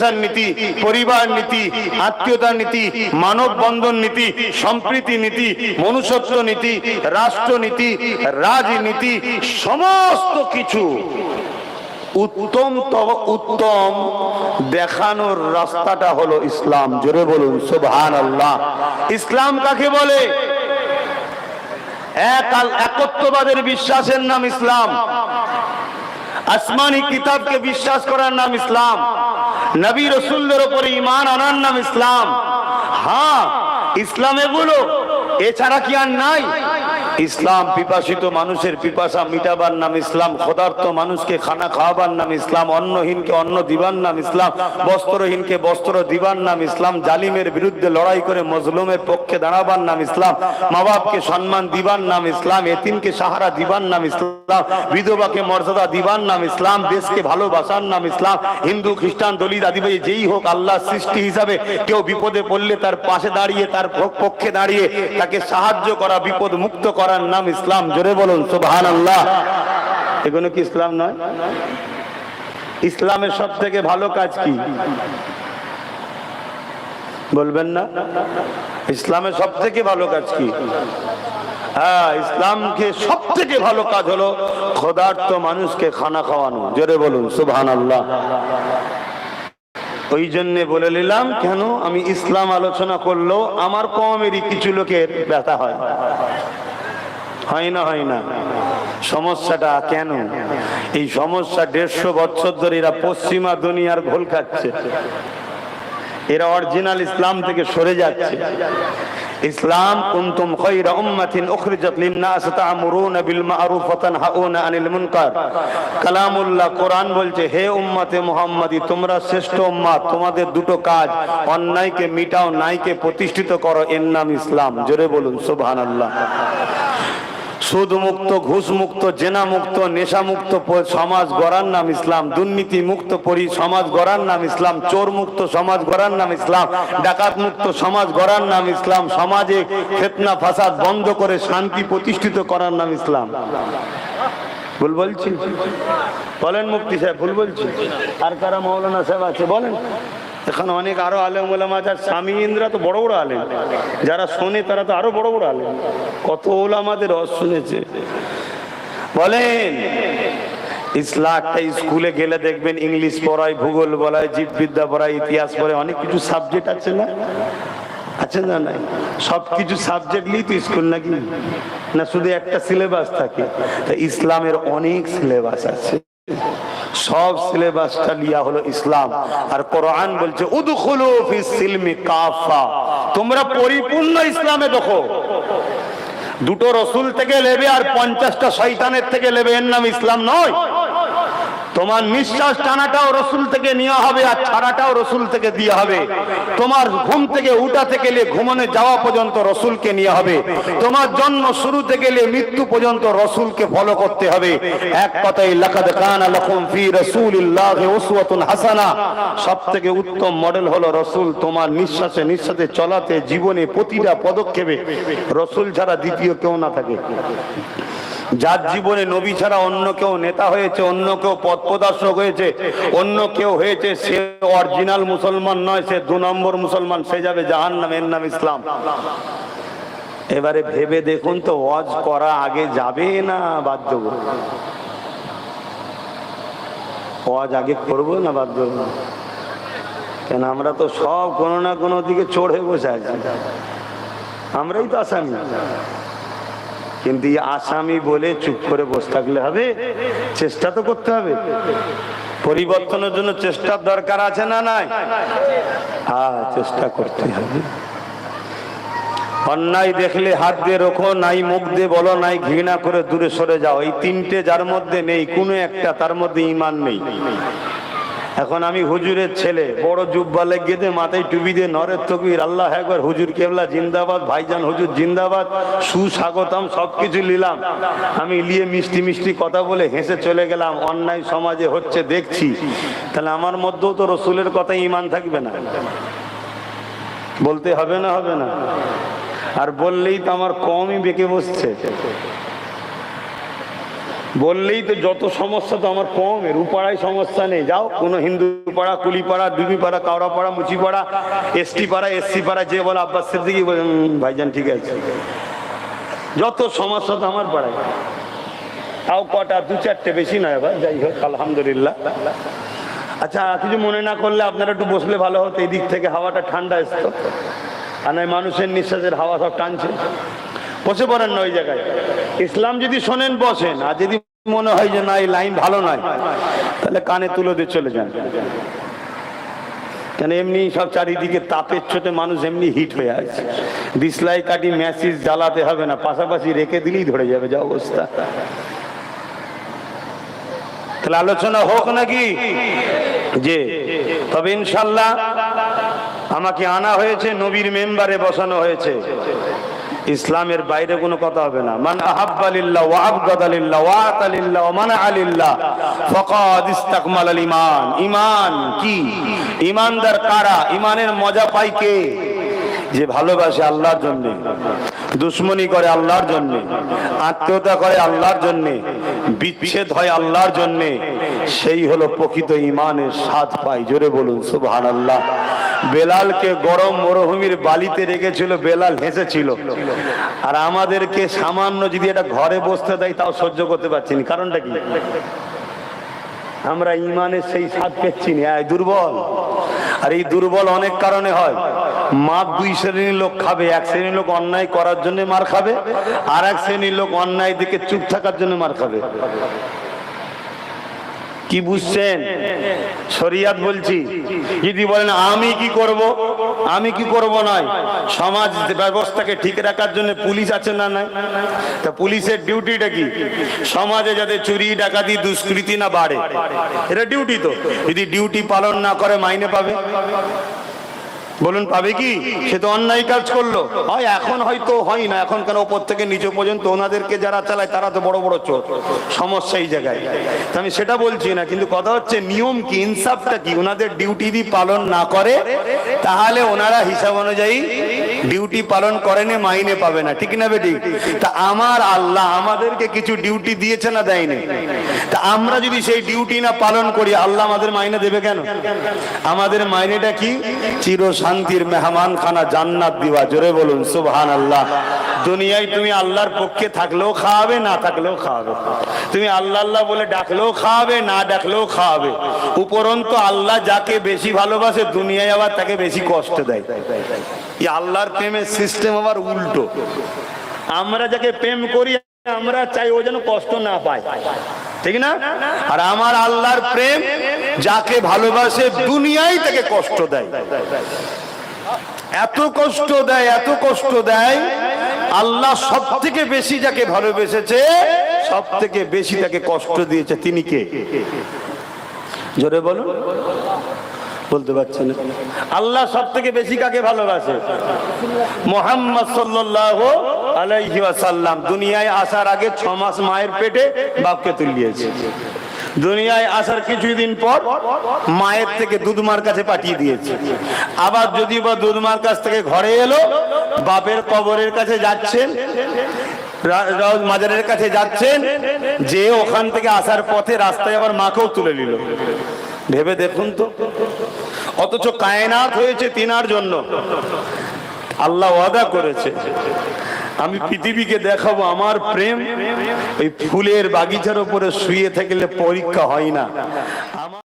ব্যবসার নীতি, পরিবার নীতি আত্মীয়তার নীতি মানব বন্ধন নীতি, সম্প্রীতি নীতি, মনুষ্যত্ব নীতি রাষ্ট্রনীতি রাজনীতি, সমস্ত কিছু উত্তম উত্তম দেখানোর রাস্তাটা হলো ইসলাম। জোরে বলুন সুবহান আল্লাহ ইসলাম কাকে বলে? এক একত্ববাদের বিশ্বাসের নাম ইসলাম। আসমানি কিতাবকে বিশ্বাস করার নাম ইসলাম। নবী রসুলদের ওপরে ইমান আনার নাম ইসলাম। হ্যাঁ ইসলাম এগুলো। এছাড়া কি আর নাই? ইসলাম পিপাসিত মানুষের পিপাসা মিটাবার নাম ইসলাম, ক্ষুধার্ত মানুষকে খানা খাওয়াবার নাম ইসলাম, অন্নহীনকে অন্ন দিবার নাম ইসলাম, বস্ত্রহীনকে বস্ত্র দিবার নাম ইসলাম, জালিমের বিরুদ্ধে লড়াই করে মজলুমের পক্ষে দাঁড়াবার নাম ইসলাম মা বাপকে সম্মান দিবার নাম ইসলাম, এতিমকে সাহারা দিবার নাম ইসলাম, বিধবাকে মর্যাদা দিবার নাম ইসলাম, দেশকে ভালোবাসার নাম ইসলাম, হিন্দু, খ্রিস্টান, দলিত, আদিবাসী, যেই হোক আল্লাহ সৃষ্টি হিসাবে কেউ বিপদে পড়লে তার পাশে দাঁড়িয়ে, তার পক্ষে দাঁড়িয়ে তাকে সাহায্য করা বিপদ মুক্ত করার নাম ইসলাম। জোরে বলুন সুবহান আল্লাহ এগুলো কি ইসলাম নয়? ইসলামের সব থেকে ভালো কাজ কি? বলবেন না? ইসলামের সব থেকে ভালো কাজ কি? হ্যাঁ ইসলামকে সব থেকে ভালো কাজ হলো খোদার্থ মানুষকে খানা খাওয়ানো। জোরে বলুন সুবহান আল্লাহ ওই জন্য বলে নিলাম, কেন? আমি ইসলাম আলোচনা করলেও আমার কমেরই কিছু লোকের ব্যথা হয়। হয় না হয় না। সমস্যাটা কেন? এই সমস্যা দেড়শো বছর ধরে এরা পশ্চিমা দুনিয়ার ঘোল খাচ্ছে। এরা অরিজিনাল ইসলাম থেকে সরে যাচ্ছে। ইসলাম কুনতুম খায়রা উম্মাতিন উখরিজাত লিন-নাস তা'মুরুনা বিল মা'রুফ ওয়া তানহাউনা আনিল মুনকার। কালামুল্লাহ কোরআন বলছে, হে উম্মতে মুহাম্মাদি, তোমরা শ্রেষ্ঠ উম্মাত তোমাদের দুটো কাজ, অন্যায়কে মিটাও, ন্যায়কে প্রতিষ্ঠিত করো। এর নাম ইসলাম। জোরে বলুন, সুবহানাল্লাহ। সুদ মুক্ত ঘুষ মুক্ত জেনা মুক্ত নেশা মুক্ত প- সমাজ গড়ার নাম ইসলাম দুর্নীতি মুক্ত পরি সমাজ গড়ার নাম ইসলাম চোর মুক্ত সমাজ গড়ার নাম ইসলাম ডাকাত মুক্ত সমাজ গড়ার নাম ইসলাম, সমাজে ফেতনা, ফাসাদ বন্ধ করে শান্তি প্রতিষ্ঠিত করার নাম ইসলাম। ভুল বলছি? বলেন মুক্তি সাহেব, ভুল বলছি? আর কারা মৌলানা সাহেব আছে, বলেন। এখানে অনেক আরও আলেম ওলামা আর স্বামী ইন্দ্রা তো বড় বড় আলেম। যারা শোনে তারা তো আরও বড় বড় আলেম। কত ওলামাদের রস শুনেছে। বলেন একটা স্কুলে গেলে দেখবেন ইংলিশ পড়ায়, ভূগোল বলায়, জীববিদ্যা পড়ায়, ইতিহাস পড়ায়, অনেক কিছু সাবজেক্ট আছে না? আছে না নাই? সব কিছু সাবজেক্ট নিয়ে তো স্কুল নাকি? না শুধু একটা সিলেবাস থাকে? তা ইসলামের অনেক সিলেবাস আছে। সব সিলেবাসটা লিয়া হলো ইসলাম। আর কোরআন বলছে তোমরা পরিপূর্ণ ইসলামে দেখো। দুটো রসুল থেকে লেবে আর পঞ্চাশটা শৈতানের থেকে লেবে। এর নাম ইসলাম নয়। তোমার নিঃশ্বাস টানাটাও রসুল থেকে নেওয়া হবে আর ছাড়াটাও রসুল থেকে দিয়ে হবে। তোমার ঘুম থেকে উঠা থেকে ঘুমনে যাওয়া পর্যন্ত রসুলকে নিয়ে হবে। তোমার জন্ম শুরু থেকে মৃত্যু পর্যন্ত রসুলকে ফলো করতে হবে। এক কথাই লাকাদ কানা লাকুম ফি রাসূলিল্লাহি উসওয়াতুন হাসানা। সবথেকে উত্তম মডেল হলো রসুল তোমার নিঃশ্বাসে নিঃশ্বাসে চলাতে জীবনে প্রতিটা পদক্ষেপে। রসুল ছাড়া দ্বিতীয় কেউ না থাকে। যার জীবনে নবী ছাড়া অন্য কেউ নেতা হয়েছে, অন্য কেউ পথ প্রদর্শক হয়েছে, অন্য কেউ হয়েছে, সে অরিজিনাল মুসলমান নয়, সে দু নম্বর মুসলমান, সে যাবে জাহান নাম এর নাম ইসলাম। এবারে ভেবে দেখুন তো, ওয়াজ করা আগে যাবে না বাধ্য ওয়াজ আগে করব না বাধ্য কেন আমরা তো সব কোনো না কোনো দিকে চড়ে বসে আছি। আমরাই তো আসামি। কিন্তু আসামি বলে চুপ করে বসে থাকলে হবে? চেষ্টা তো করতে হবে। পরিবর্তনের জন্য চেষ্টার দরকার আছে না নাই? হ্যাঁ চেষ্টা করতে হবে। অন্যায় দেখলে হাত দিয়ে রোখো, নাই মুখ দিয়ে বলো, নাই ঘৃণা করে দূরে সরে যাও। এই তিনটে যার মধ্যে নেই, কোনো একটা তার মধ্যে ইমান নেই। এখন আমি হুজুরের ছেলে, বড় জুব্বালে গেদে মাথায় টুপি দিয়ে নরের তকবির, আল্লাহ একবার হুজুর কেবলা জিন্দাবাদ, ভাইজান হুজুর জিন্দাবাদ, সুস্বাগতম, সবকিছু নিলাম। আমি লিয়ে মিষ্টি মিষ্টি কথা বলে হেসে চলে গেলাম, অন্যায় সমাজে হচ্ছে দেখছি। তাহলে আমার মধ্যেও তো রসুলের কথা ইমান থাকবে না। বলতে হবে না হবে না। আর বললেই তো আমার কমই বেঁকে বসছে। বললেই তো যত সমস্যা তো আমার কম এর উপাড়ায় সমস্যা নেই। যাও কোনো হিন্দু পাড়া কুলি পাড়া ডুবি পাড়া কাওড়া পাড়া মুচি পাড়া এসটি পাড়া এসসি পাড়া যে বলে আব্বাস সিদ্দিকি বলে "হুম, ভাইজান ঠিক আছে। যত সমস্যা তো আমার পাড়ায়। তাও কটা দু চারটে বেশি নয় এবার যাই হোক আলহামদুলিল্লাহ। আচ্ছা কিছু মনে না করলে আপনারা একটু বসলে ভালো হতো এই দিক থেকে হাওয়াটা ঠান্ডা আসতো আর নয় মানুষের নিঃশ্বাসের হাওয়া সব টানছে। বসে পড়েন না ওই জায়গায়। ইসলাম যদি শোনেন বসেন। আর যদি মনে হয় যে না, এই লাইন ভালো নয়। তাহলে কানে তুলে দিয়ে চলে যান। কেন এমনি সব চারিদিকে তাপের চোটে মানুষ এমনি হিট হয়ে আছে। দিসলাই কাটি ম্যাসিস জ্বালাতে হবে না, পাশাপাশি রেখে দিলেই ধরে যাবে যা অবস্থা। তাহলে আলোচনা হোক নাকি? যে, তবে ইনশাল্লাহ আমাকে আনা হয়েছে, নবীর মেম্বারে বসানো হয়েছে। ইসলামের বাইরে কোনো কথা হবে না। মান আহাব্বালিল্লাহ ওয়া আবগাদালিল্লাহ ওয়া আতালিল্লাহ ওয়া মানা আলিল্লাহ ফাকাদ ইস্তাকমাল আল ঈমান। ঈমান কি? ঈমানদার কারা? ঈমানের মজা পায় কে? যে ভালোবাসে আল্লাহর জন্য, দুশ্মনী করে আল্লাহর জন্য, আত্মীয়তা করে আল্লাহর জন্য, বিচ্ছেদ হয় আল্লাহর জন্য সেই হলো প্রকৃত ইমানের স্বাদ পাই। জোরে বলুন সুবহান আল্লাহ বেলালকে গরম মরুভূমির বালিতে রেখেছিল, বেলাল হেসেছিল। আর আমাদেরকে সামান্য যদি এটা ঘরে বসতে দেয়, তাও সহ্য করতে পারছি না। কারণটা কি? আমরা ইমানের সেই স্বাদ পেচ্ছি না। দুর্বল। আর এই দুর্বল অনেক কারণে হয়। মাপ দুই শ্রেণির লোক খাবে, এক শ্রেণির লোক অন্যায় করার জন্য মার খাবে, আর এক শ্রেণির লোক অন্যায় দিকে চুপ থাকার জন্য মার খাবে। কি বুঝছেন? শরিয়াত বলছি। যদি বলেন, আমি কি করব? আমি কি করব নয়? সমাজ ব্যবস্থাকে ঠিক রাখার জন্য পুলিশ আছে না নাই? তা পুলিশের ডিউটিটা কি? সমাজে যাতে চুরি, ডাকাতি, দুষ্কৃতি না বাড়ে। এটা ডিউটি তো। যদি ডিউটি পালন না করে, মাইনে পাবে। বলুন, পাবে কি? সে তো অন্যায় কাজ করল। হয় এখন হয়তো হয় না, এখন কেন ওপর থেকে নিচে পর্যন্ত ওনাদেরকে যারা চালায়, তারা তো বড় বড় চোর। সমস্যা এই জায়গায়। আমি সেটা বলছি না, কিন্তু কথা হচ্ছে, নিয়ম কি, ইনসাফটা কি? ওনাদের ডিউটি যদি পালন না করে, তাহলে ওনারা হিসাব অনুযায়ী ডিউটি পালন করেনি, মাইনে পাবে না। ঠিক না বেটি তা আমার আল্লাহ আমাদেরকে কিছু ডিউটি দিয়েছে না দেয়নি? তা আমরা যদি সেই ডিউটি না পালন করি, আল্লাহ আমাদের মাইনে দেবে কেন? আমাদের মাইনেটা কি? চির শান্তির মেহমান খানা জান্নাত দিবা। জোরে বলুন সুবহান আল্লাহ দুনিয়ায় তুমি আল্লাহর পক্ষে থাকলেও খাওয়াবে, না থাকলেও খাওয়াবে। তুমি আল্লাহ আল্লাহ বলে ডাকলেও খাওয়াবে, না ডাকলেও খাওয়াবে। উপরন্ত আল্লাহ যাকে বেশি ভালোবাসে, দুনিয়ায় আবার তাকে বেশি কষ্ট দেয়। এই আল্লাহর প্রেমের সিস্টেম আবার উল্টো। আমরা যাকে প্রেম করি, আমরা চাই ও যেন কষ্ট না পায়। ঠিক না? আর আমার আল্লাহর প্রেম যাকে ভালোবাসে, দুনিয়ায় তাকে কষ্ট দেয়। এত কষ্ট দেয়, এত কষ্ট দেয়। আল্লাহ সব থেকে বেশি যাকে ভালোবেসেছে সব থেকে বেশি তাকে কষ্ট দিয়েছে। তিনি কে? জোরে বলুন। বলতে পারছেন না। আল্লাহ সব থেকে বেশি কাকে ভালোবাসে? মোহাম্মদ সাল্লাল্লাহু আলাইহি ওয়াসাল্লাম। দুনিয়ায় আসার আগে ছ মাস মায়ের পেটে বাপকে তুলিয়েছে। দুনিয়ায় আসার কিছুদিন পর মায়ের থেকে দুধমার কাছে পাঠিয়ে দিয়েছে। আবার যদি বা দুধমার কাছ থেকে ঘরে এলো, বাপের কবরের কাছে যাচ্ছেন মাজারের কাছে যাচ্ছেন, যে ওখান থেকে আসার পথে রাস্তায় আবার মাকেও তুলে নিল। ভেবে দেখুন তো, অথচ কায়নাত হয়েছে তিনার জন্য। আল্লাহ ওয়াদা করেছে। আমি পৃথিবীকে দেখাবো, আমার প্রেম ওই ফুলের বাগিচার উপরে শুয়ে থাকলে পরীক্ষা হয় না। আমার